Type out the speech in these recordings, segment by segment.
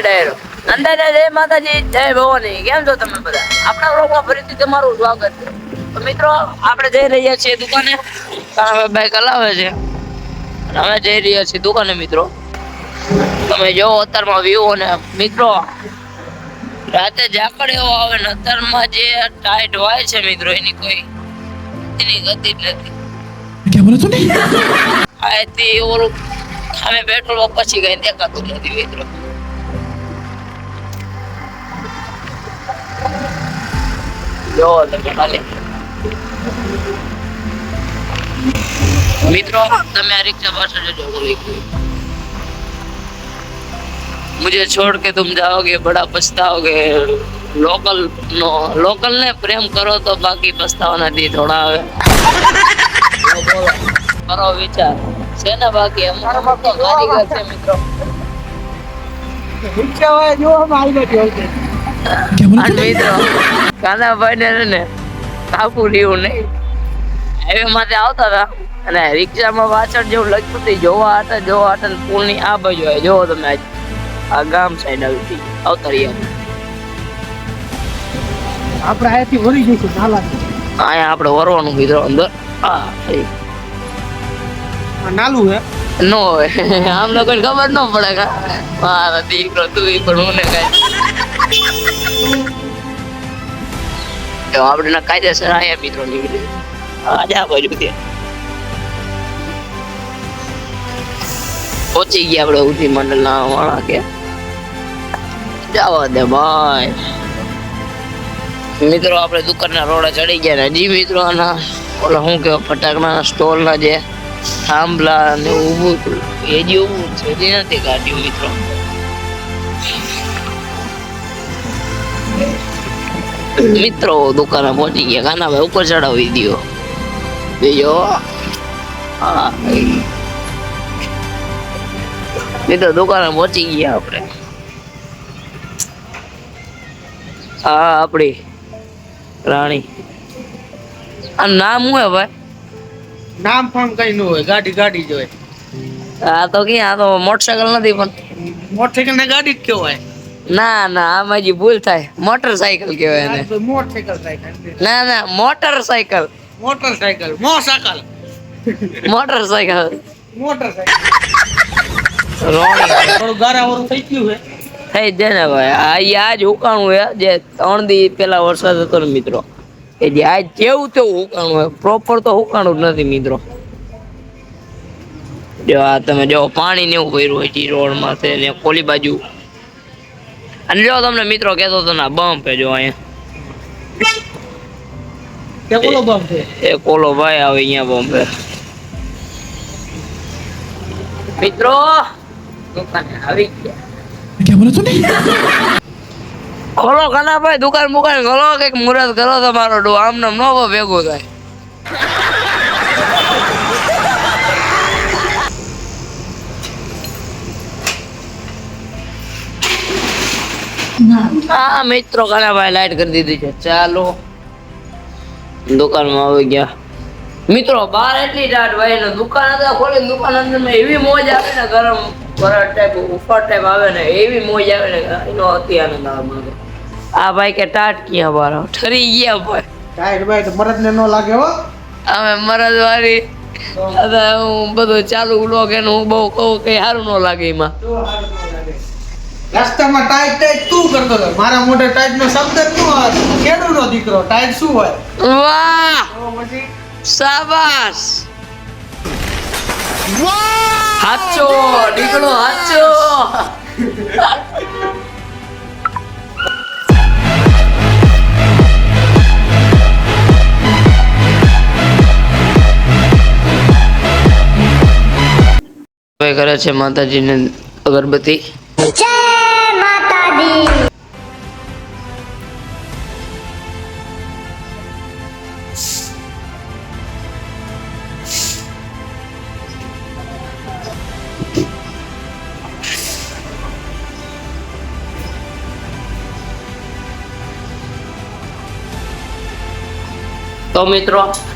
ડાયરો. અંદાજા જય માતાજી જય ભવાની. કેમ છો તમે બધા? આપણા વ્લોગમાં ફરીથી તમારું સ્વાગત તો મિત્રો આપણે જઈ રહ્યા છીએ દુકાને. કારણ બાઈક છે. અમે જઈ રહ્યા છીએ દુકાને મિત્રો. તમે જોવો અત્યારમાં વ્યૂ અને મિત્રો રાતે ઝાકડ એવો આવે ને અત્યારમાં જે ટાઈટ હોય છે મિત્રો એની કોઈ એની ગતિ જ નથી. આ એથી ઓલું અમે પેટ્રોલ પંપ પછી કઈ દેખાતું નથી મિત્રો. જો તમે ખાલી મિત્રો તમે આ રિક્ષા પાસે જજો બોલી मुझे छोड़ के तुम जाओगे बड़ा पछताओगे लोकल नो लोकल ने प्रेम करो तो बाकी पछतावा નથી થોડા હવે કરો વિચાર છે ને બાકી અમારો મોટો કારીગર રિક્ષાવાળા આ ગામ સાઈડ આવતી આવતા અહીંયાથી વરી જઈશું વરવાનું મિત્રો અંદર. આ નાલું હે. નો હોય આમ લોકો ખબર ન પડે કા મારા દીકરો તું ઈ પણ હું ને કઈ જો આપણે ના કાયદેસર આયા મિત્રો નીકળી આજે આ બાજુ થી પહોંચી ગયા આપણે ઉઠી મંડળ ના વાળા કે જવા દે ભાઈ મિત્રો આપણે દુકાનના રોડે ચડી ગયા ને હજી મિત્રો આના ઓલા શું કહેવાય ફટાકડા સ્ટોલના જે થાંભલા ને ઊભું એ જે ઊભું છે જે નથી કાઢ્યું મિત્રો. મિત્રો, દુકાને પહોંચી ગયા. કાના ભાઈ, ઉપર ચડાવી દો બીજો? હા. મિત્રો, દુકાને પહોંચી ગયા આપણે. હા, આપણી રાણી. આ નામ હું ભાઈ? નામ ફામ કઈ ન હોય ગાડી ગાડી જ હોય. આ તો ક્યાં આ તો મોટરસાયકલ નથી પણ. મોટરસાયકલ ને ગાડી જ કહેવાય. ના ના આમાં હજી ભૂલ થાય. મોટરસાયકલ કહેવાય એને. ના ના મોટરસાયકલ મોટરસાયકલ મોસાકલ. મોટરસાયકલ મોટરસાયકલ રોણી. થોડું ગારા વાળું થઈ ગયું હે થઈ જ જાય ને ભાઈ. આ આજ હુકાણું હે જે ત્રણ દી પેલા વરસાદ હતો ને મિત્રો. કે જે જેવું તેવું હુકાણું હોય. પ્રોપર તો હુકાણું જ નથી મિત્રો. જો આ તમે જો પાણી ને એવું ભર્યું હોય છે રોડમાં છે ને કોલી બાજુ. અને જો તમને મિત્રો કહેતો હતો ના બમ્પ જો અહીંયા. એ કોલો ભાઈ આવે અહીંયા બમ્પ મિત્રો દુકાને આવી ગયા. ખોલો કાના ભાઈ દુકાન મુકાન ખોલો, કંઈક મુરત કરો તમારો ડો આમ નામ નો ભેગો થાય. હા મિત્રો કાના ભાઈ લાઈટ કરી દીધી છે. ચાલો. દુકાનમાં આવી ગયા. મિત્રો, બહાર એટલી ટાટ ભાઈ દુકાન હતા ખોલી દુકાન અંદર એવી મોજ આવે ને ગરમ ભરત ટાઈપ ઉફાટ ટાઈપ આવે ને, એવી મોજ આવે ને, એનો અતિ આનંદ આવે આ ભાઈ કે ટાટ ક્યાં બાર ઠરી ગયા ભાઈ. ટાઈટ બાઈટ મરદ ને ન લાગે હો. અમે મરદ વાળી હું બધું ચાલુ બ્લોગ એનું હું બહુ કહું કઈ સારું ન લાગે એમાં. રસ્તામાં ટાઈટ ટાઈટ તું કરતો હતો? મારા મોઢે ટાઈટ નો શબ્દ શું આવે ખેડૂ નો દીકરો ટાઈટ શું હોય? વાહ! સાબાસ વાહ! હાચો દીકરો હાચો. હવે કરે છે માતાજીને અગરબત્તી. તો મિત્રો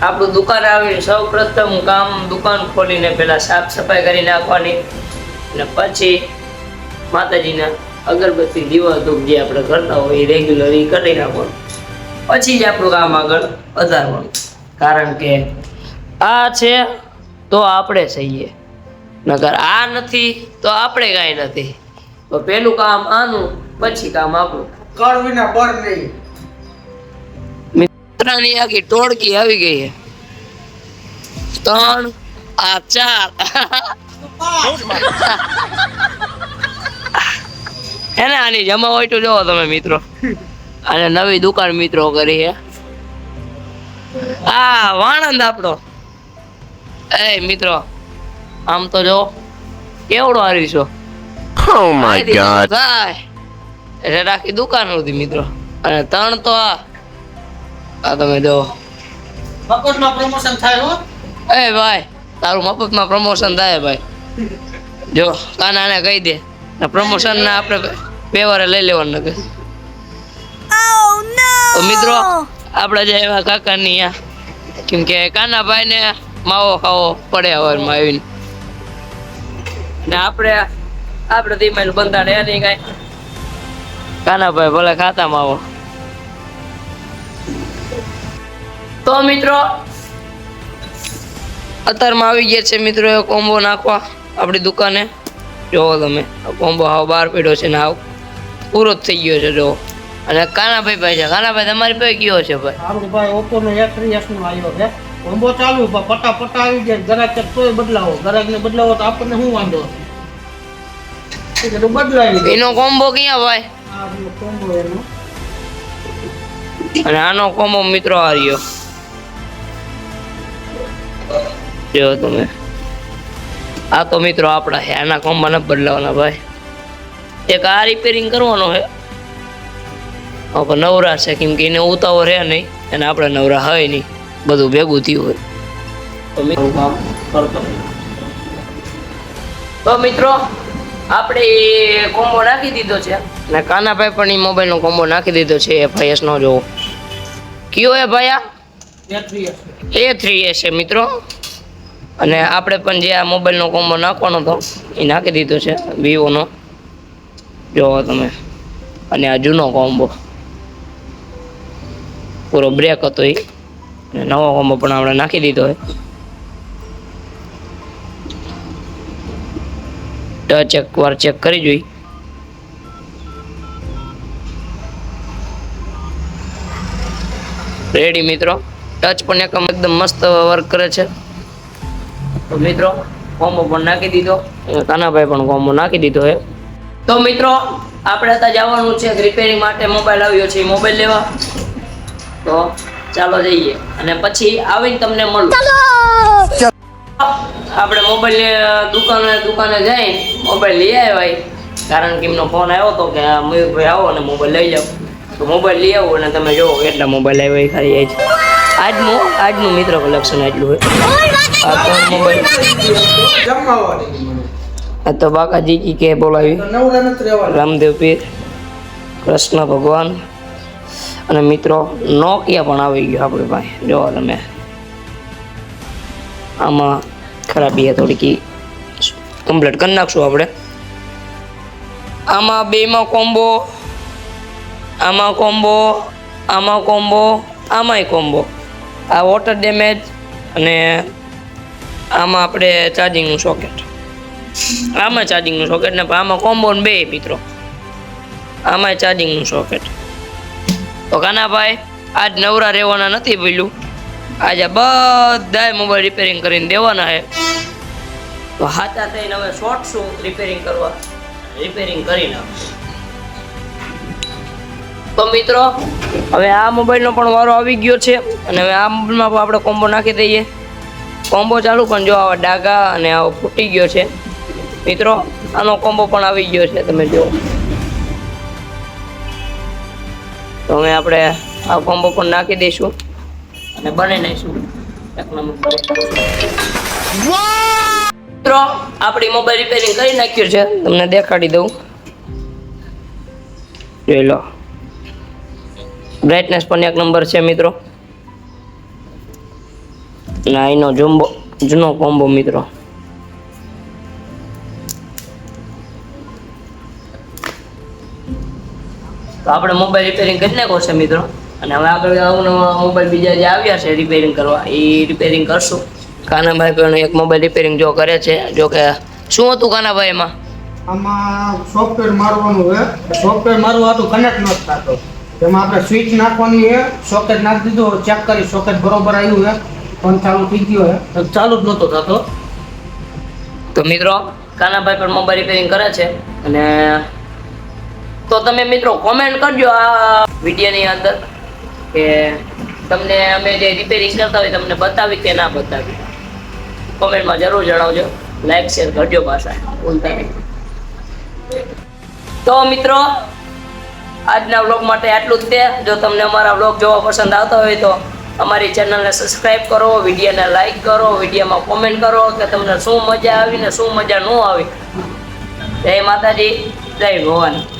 આપણું દુકાન આવીને સૌ પ્રથમ કામ દુકાન ખોલીને પેલા સાફ સફાઈ કરી નાખવાની અને પછી માતાજીના અગરબત્તી દીવા ધૂપ જે આપણે કરતા હોય એ રેગ્યુલર એ કરી નાખવાનું. પછી જ આપણું કામ આગળ વધારવાનું. કારણ કે આ છે તો આપણે સહીએ નગર આ નથી તો આપણે કાંઈ નથી. તો પેલું કામ આનું, પછી કામ આપણું. કળ બર નહીં. મિત્રની આખી ટોળકી આવી ગઈ ત્રણ આ ચાર. એને આની જમા હોય તો જોવો તમે મિત્રો. અને નવી દુકાન મિત્રો કરી છે. આ વાણંદ આપણો. એ મિત્રો આમ તો જો કેવડો હારી છો? ઓ માય ગોડ રાખી દુકાન હતી મિત્રો. અને ત્રણ તો આ આ તમે જો. મફતમાં પ્રમોશન થાય હો. એ ભાઈ તારું મફતમાં પ્રમોશન થાય ભાઈ. જો કાનાને કહી દે. પ્રમોશન ના આપણે બે વારે લઈ લેવાનું કે તો મિત્રો આપણે જે એવા કાકાની આ કેમ કે કાનાભાઈ ને માવો ખાવો પડે હવારમાં આવીને. ને આપણે આપણે ધીમે બંધાડે નહીં કાંઈ. કાનાભાઈ ભલે ખાતા માવો. તો મિત્રો અત્યારમાં આવી ગયા છે મિત્રો એ કોમ્બો નાખવા આપણી દુકાને. જોવો તમે કોમ્બો હાવ બહાર પડ્યો છે ને હાવ પૂરો જ થઈ ગયો છે જો અને કાનાભાઈ ભાઈ છે. કાનાભાઈ તમારી પાસે કયો છે ભાઈ? આપણું ભાઈ ઓપ્પો નો એકત્રીસ એસ નો આવ્યો છે. કોમ્બો ચાલુ પણ પટા પટા આવી જાય ગરાક છે તોય બદલાવો. ગરાક ને બદલાવો તો આપણને શું વાંધો? એ કીધું બદલાવી દે. એનો કોમ્બો ક્યાં ભાઈ? આ રહ્યો કોમ્બો એનો. અને આનો કોમ્બો મિત્રો આ જો તમે. આ તો મિત્રો આપણા છે આના કોમ્બો ન બદલાવાના ભાઈ. એક આ રિપેરિંગ કરવાનો છે હવે નવરા છે કેમ કે એને ઉતાવળ રહે નહીં અને આપણે નવરા હોય નહીં. બધું ભેગું થયું હોય. તો મિત્રો કામ કરતો તો મિત્રો આપણે કોમ્બો નાખી દીધો છે. અને કાનાભાઈ પણ એ મોબાઈલનો કોમ્બો નાખી દીધો છે એફઆઈએસ નો જોવો. કયો એ ભાઈ આ એ થ્રી એ છે મિત્રો. અને આપણે પણ જે આ મોબાઈલનો કોમ્બો નાખવાનો હતો, એ નાખી દીધો છે વિવોનો જોવો તમે. અને આ જૂનો કોમ્બો પૂરો બ્રેક હતો એ. નવો કોમ્બો પણ આપણે નાખી દીધો હોય ટચ એકવાર ચેક કરી જોઈ. રેડી મિત્રો? ટચ પણ એકદમ મસ્ત વર્ક કરે છે. તો મિત્રો કોમ્બો પણ નાખી દીધો. કાનાભાઈ પણ કોમ્બો નાખી દીધો છે. તો મિત્રો આપણે અત્યારે જવાનું છે રિપેરિંગ માટે મોબાઈલ આવ્યો છે મોબાઈલ લેવા. તો ચાલો જઈએ. અને પછી આવીને તમને મળું. આપણે મોબાઈલ દુકાને દુકાને જઈ મોબાઈલ લઈ આવ્યા કારણ કે એમનો ફોન આવ્યો હતો કે મયુરભાઈ આવો અને મોબાઈલ લઈ જાઓ. તો મોબાઈલ લઈ આવો અને તમે જોવો કેટલા મોબાઈલ આવ્યા એ ખાલી જાય છે આજનું આજનું મિત્ર કલેક્શન આટલું હોય. આ ત્રણ મોબાઈલ. આ તો બાકાજી કે બોલાવી. રામદેવ પીર કૃષ્ણ ભગવાન અને મિત્રો નોકિયા પણ આવી ગયો આપણે ભાઈ જો તમે આમાં ખરાબી છે થોડીક કમ્પ્લીટ કરી નાખશું આપણે. આમાં બેમાં કોમ્બો આમાં કોમ્બો આમાં કોમ્બો આમાંય કોમ્બો. આ વોટર ડેમેજ અને આમાં આપણે ચાર્જિંગનું સોકેટ આમાં ચાર્જિંગનું સોકેટ ને આમાં કોમ્બો બે મિત્રો. આમાં ચાર્જિંગનું સોકેટ તો કાનાભાઈ આજ નવરા રહેવાના નથી પેલું આજે બધાય મોબાઈલ રિપેરિંગ કરીને દેવાના છે. તો હાથા થઈને હવે શોર્ટ શું રિપેરિંગ કરવા? રિપેરિંગ કરી નાખશું તો મિત્રો હવે આ મોબાઈલનો પણ વારો આવી ગયો છે અને હવે આ મોબાઈલમાં પણ આપણે કોમ્બો નાખી દઈએ. કોમ્બો ચાલુ, પણ જો આવા ડાઘા અને આવો ફૂટી ગયો છે. મિત્રો, આનો કોમ્બો પણ આવી ગયો છે, તમે જુઓ. તો હવે આપણે આ કોમ્બો પણ નાખી દઈશું અને બનાવી નાખીશું મિત્રો, આપણી મોબાઈલ રિપેરિંગ કરી નાખ્યું છે. તમને દેખાડી દઉં. જોઈ લો. બ્રાઇટનેસ પણ એક નંબર છે મિત્રો. ના એનો જૂનો કોમ્બો મિત્રો. આપણે મોબાઈલ રિપેરિંગ કરી નાખો છે મિત્રો. અને હવે આગળ અવનવા મોબાઈલ બીજા જે આવ્યા છે રિપેરિંગ કરવા, એ રિપેરિંગ કરશું. કાનાભાઈ પણ એક મોબાઈલ રિપેરિંગ જો કરે છે. જો કે, શું હતું કાનાભાઈ એમાં? આમાં સોફ્ટવેર મારવાનું છે. સોફ્ટવેર મારવું હતું કનેક્ટ નથી થતો. એમાં આપણે સ્વિચ નાખવાની છે. સોકેટ નાખી દીધું. ચેક કરી. સોકેટ બરોબર આવ્યું છે. ફોન ચાલુ થઈ ગયો છે. ચાલુ જ નહોતો થતો. તો મિત્રો કાનાભાઈ પણ મોબાઈલ રિપેરિંગ કરે છે. અને તો તમે મિત્રો કોમેન્ટ કરજો આ વિડીયોની અંદર કે તમને અમે જે રિપેરિંગ કરતા હોય તમને બતાવી કે ના બતાવી. કોમેન્ટમાં જરૂર જણાવજો. લાઈક શેર કરજો પાછા. ભૂલતા નહીં. તો મિત્રો આજના વ્લોગ માટે આટલું જ તે. જો તમને અમારા વ્લોગ જોવા પસંદ આવતા હોય તો અમારી ચેનલને સબસ્ક્રાઈબ કરો, વિડીયોને લાઈક કરો, વિડીયોમાં કોમેન્ટ કરો કે તમને શું મજા આવી ને શું મજા ન આવી. જય માતાજી, જય ભવાની